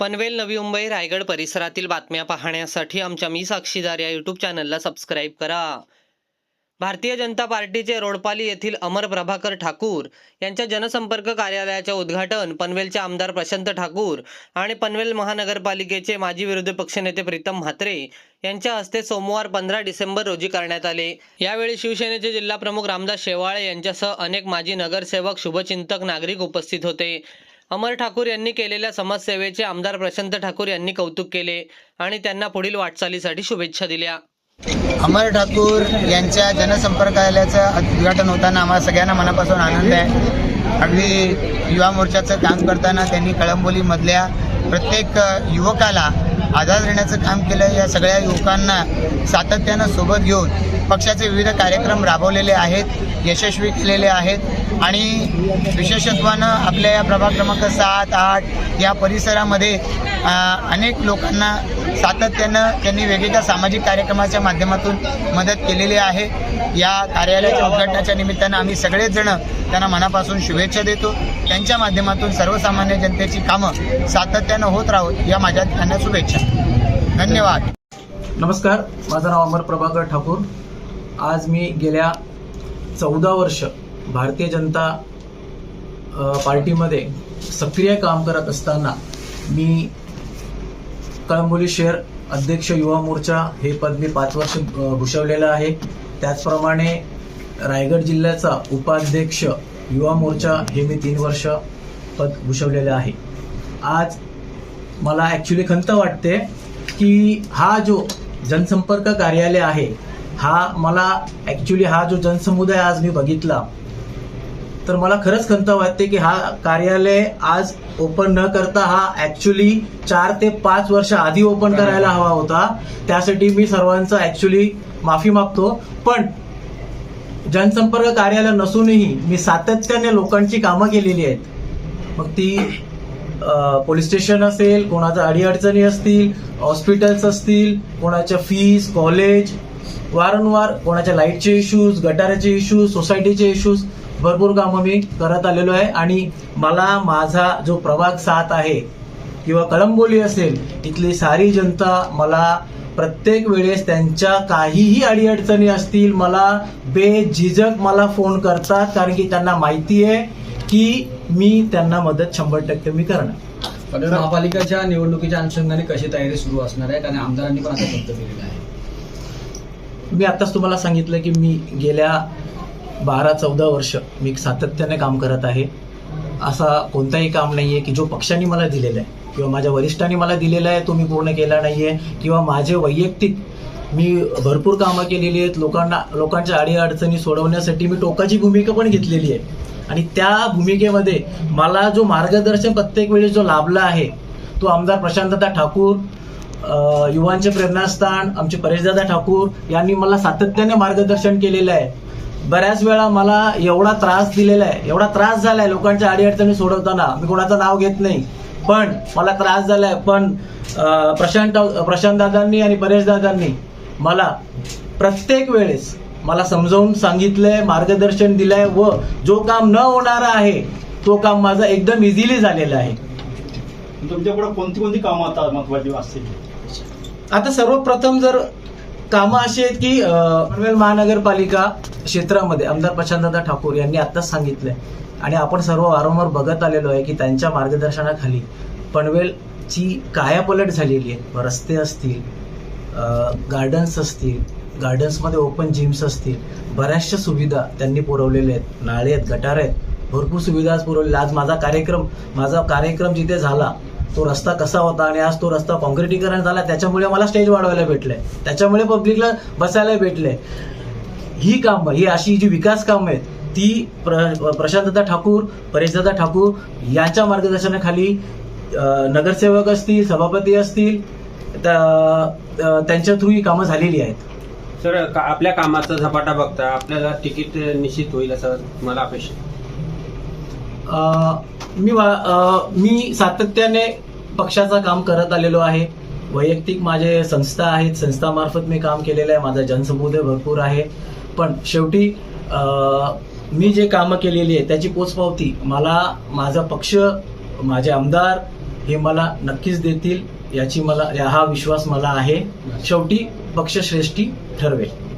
पनवेल नवी मुंबई रायगड परिसरातील बातम्या पाहण्यासाठी आमच्या मी साक्षीदार या यूट्यूब चॅनलला सबस्क्राईब करा. भारतीय जनता पार्टीचे रोडपाली येथील अमर प्रभाकर ठाकूर यांच्या जनसंपर्क कार्यालयाचे उद्घाटन पनवेलचे आमदार प्रशांत ठाकूर आणि पनवेल महानगरपालिकेचे माजी विरोधी पक्षनेते प्रीतम म्हात्रे यांच्या हस्ते सोमवार पंधरा डिसेंबर रोजी करण्यात आले. यावेळी शिवसेनेचे जिल्हा प्रमुख रामदास शेवाळे यांच्यासह अनेक माजी नगरसेवक शुभचिंतक नागरिक उपस्थित होते. अमर ठाकूर यांनी केलेल्या समाजसेवेचे आमदार प्रशांत ठाकूर यांनी कौतुक केले आणि त्यांना पुढील वाटचालीसाठी शुभेच्छा दिल्या. अमर ठाकूर यांच्या जनसंपर्कालयाचं उद्घाटन होताना आम्हाला सगळ्यांना मनापासून आनंद आहे. अगदी युवा मोर्चाचं काम करताना त्यांनी कळंबोलीमधल्या प्रत्येक युवकाला आधार देण्याचं काम केलं. या सगळ्या युवकांना सातत्यानं सोबत घेऊन पक्षाचे विविध कार्यक्रम राबवलेले आहेत यशस्वी केलेले आहेत. आणि विशेषत्वानं आपल्या या प्रभाग क्रमांक सात आठ या परिसरामध्ये अनेक लोकांना सातत्यानं त्यांनी वेगवेगळ्या सामाजिक कार्यक्रमाच्या माध्यमातून मदत केलेली आहे. या कार्यालयाच्या उद्घाटनाच्या निमित्तानं आम्ही सगळेच जण त्यांना मनापासून शुभेच्छा देतो. त्यांच्या माध्यमातून सर्वसामान्य जनतेची कामं सातत्यानं होत राहोत या माझ्या त्यांना शुभेच्छा. धन्यवाद. नमस्कार माझं नाव अमर प्रभाकर ठाकूर. आज मी गेल्या चौदा वर्ष भारतीय जनता पार्टीमध्ये सक्रिय काम करत असताना मी कळंबोली शहर अध्यक्ष युवा मोर्चा हे पद मी पाच वर्ष भूषवलेलं आहे. त्याचप्रमाणे रायगड जिल्ह्याचा उपाध्यक्ष युवा मोर्चा हे मी तीन वर्ष पद भूषवलेलं आहे. आज मला ॲक्च्युली खंत वाटते की हा जो जनसंपर्क कार्यालय आहे हा मला ॲक्च्युली हा जो जनसमुदाय आज मी बघितला तर मला खरंच खंत वाटते की हा कार्यालय आज ओपन न करता हा ॲक्च्युली चार ते पाच वर्ष आधी ओपन करायला हवा होता. त्यासाठी मी सर्वांचं ॲक्च्युली माफी मागतो. पण जनसंपर्क कार्यालय नसूनही मी सातत्याने लोकांची कामं केलेली आहेत. मग ती पोलीस स्टेशन असेल कोणाच्या अडीअडचणी असतील हॉस्पिटल्स असतील कोणाच्या फीस कॉलेज वारंवार कोणाच्या लाईटचे इश्यूज गटाराचे इश्यूज सोसायटीचे इश्यूज भरपूर कामं मी करत आलेलो आहे. आणि मला माझा जो प्रभाग सात आहे किंवा कळंबोली असेल इथली सारी जनता मला प्रत्येक वेळेस त्यांच्या काहीही अडीअडचणी असतील मला बेझिजक मला फोन करतात कारण की त्यांना माहिती आहे की मी त्यांना मदत शंभर टक्के मी करणार. महापालिकेच्या निवडणुकीच्या अनुषंगाने कशी तयारी सुरू असणार आहे? आणि आमदारांनी पण आता शब्द दिलेला आहे. मी आताच तुम्हाला सांगितलं की मी गेल्या बारा चौदा वर्ष मी सातत्याने काम करत आहे. असा कोणताही काम नाही आहे की जो पक्षाने मला दिलेला आहे किंवा माझ्या वरिष्ठांनी मला दिलेला आहे तो मी पूर्ण केला नाही आहे किंवा माझे वैयक्तिक मी भरपूर कामं केलेली आहेत. लोकांना लोकांच्या अडीअडचणी सोडवण्यासाठी मी टोकाची भूमिका पण घेतलेली आहे. आणि त्या भूमिकेमध्ये मला जो मार्गदर्शन प्रत्येक वेळेस जो लाभला आहे तो आमदार प्रशांतदा ठाकूर युवांचे प्रेरणास्थान आमचे परेशदादा ठाकूर यांनी मला सातत्याने मार्गदर्शन केलेलं आहे. बऱ्याच वेळा मला एवढा त्रास दिलेला आहे. एवढा त्रास झालाय लोकांच्या अडीअडचणी सोडवताना. मी कोणाचं नाव घेत नाही. पण मला त्रास झालाय. पण प्रशांत प्रशांत दादांनी आणि परेश दादांनी मला प्रत्येक वेळेस मला समजावून सांगितलंय मार्गदर्शन दिलंय व जो काम न होणार आहे तो काम माझं एकदम इझिली झालेलं आहे. तुमच्याकडे कोणती कोणती कामं आता महत्वाची असतील? आता सर्वप्रथम जर कामं अशी आहेत की पनवेल महानगरपालिका क्षेत्रामध्ये आमदार प्रशांतदा ठाकूर यांनी आत्ताच सांगितलंय. आणि आपण सर्व वारंवार बघत आलेलो आहे की त्यांच्या मार्गदर्शनाखाली पनवेलची कायापलट झालेली आहे. रस्ते असतील गार्डन्स असतील गार्डन्समध्ये ओपन जिम्स असतील बऱ्याचशा सुविधा त्यांनी पुरवलेल्या आहेत. नाळे आहेत गटार आहेत. भरपूर सुविधा आज पुरवलेल्या आज माझा कार्यक्रम माझा कार्यक्रम जिथे झाला तो रस्ता कसा होता आणि आज तो रस्ता कॉन्क्रिटीकरण झाला त्याच्यामुळे मला स्टेज वाढवायला भेटलंय. त्याच्यामुळे पब्लिकला बसायला भेटलंय. ही कामं ही अशी जी विकास कामं आहेत ती प्र प्रशांतदा ठाकूर परेशदादा ठाकूर यांच्या मार्गदर्शनाखाली नगरसेवक असतील सभापती असतील त्या- त्यांच्या थ्रू ही कामं झालेली आहेत. सर का- आपल्या कामाचा झपाटा बघता आपल्याला तिकीट निश्चित होईल असं मला अपेक्षा आहे. मी वा- मी सातत्याने पक्षाचं काम करत आलेलो आहे. वैयक्तिक माझे संस्था आहेत. संस्थामार्फत मी काम केलेलं आहे. माझा जनसमुदाय भरपूर आहे. पण शेवटी मी जे कामं केलेली आहे त्याची पोचपावती मला माझा पक्ष माझे आमदार हे मला नक्कीच देतील याची मला हा विश्वास मला आहे. शेवटी पक्षश्रेष्ठी ठरवेल.